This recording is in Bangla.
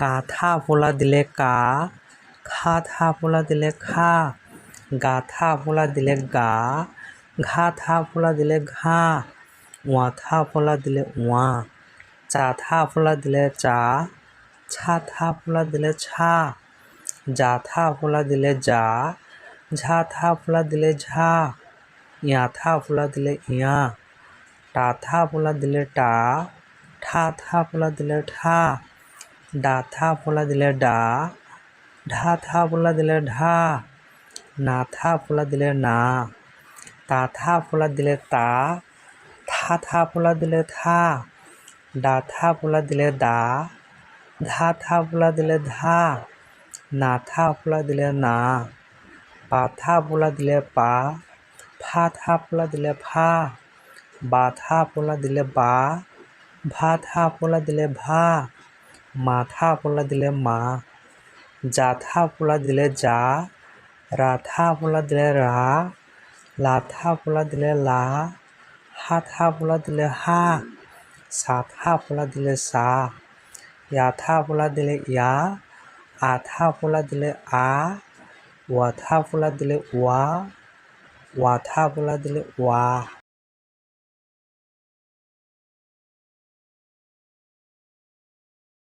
কাথা ফোলা দিলে কা খা থা ফোলা দিলে খা গা থা ফোলা দিলে গা ঘা থা ফোলা দিলে ঘা ওয়া থা ফোলা দিলে ওয়া চা থা ফোলা দিলে চা ছা থা ফোলা দিলে ছা যা থা ফোলা দিলে যা ঝা থা ফোলা দিলে ঝা ইয়া থা ফোলা দিলে ইয়া টা থা ফোলা দিলে টা ঠা থা ফোলা দিলে ঠা ডা থা ফোলা দিলে ডা ঢা থা ফোলা দিলে ঢা না থা ফোলা দিলে না তা থা ফোলা দিলে তা থা থা ফোলা দিলে থা ডা থা ফোলা দিলে দা ধা থা ফোলা দিলে ধা না থা ফোলা দিলে না পা থা ফোলা দিলে পা ফা থা ফোলা দিলে ফা বা থা ফোলা দিলে বা ভা থা ফোলা দিলে ভা মা থা ফোলা দিলে মা যা থা ফোলা দিলে যা রা থা ফোলা দিলে রা লা থা ফোলা দিলে লা হা থা ফোলা দিলে হা সা থা ফোলা দিলে সা ইয়া থা ফোলা দিলে ইয়া আ থা ফোলা দিলে আ ওয়া থা ফোলা দিলে ওয়া ওয়া থা ফোলা দিলে ওয়া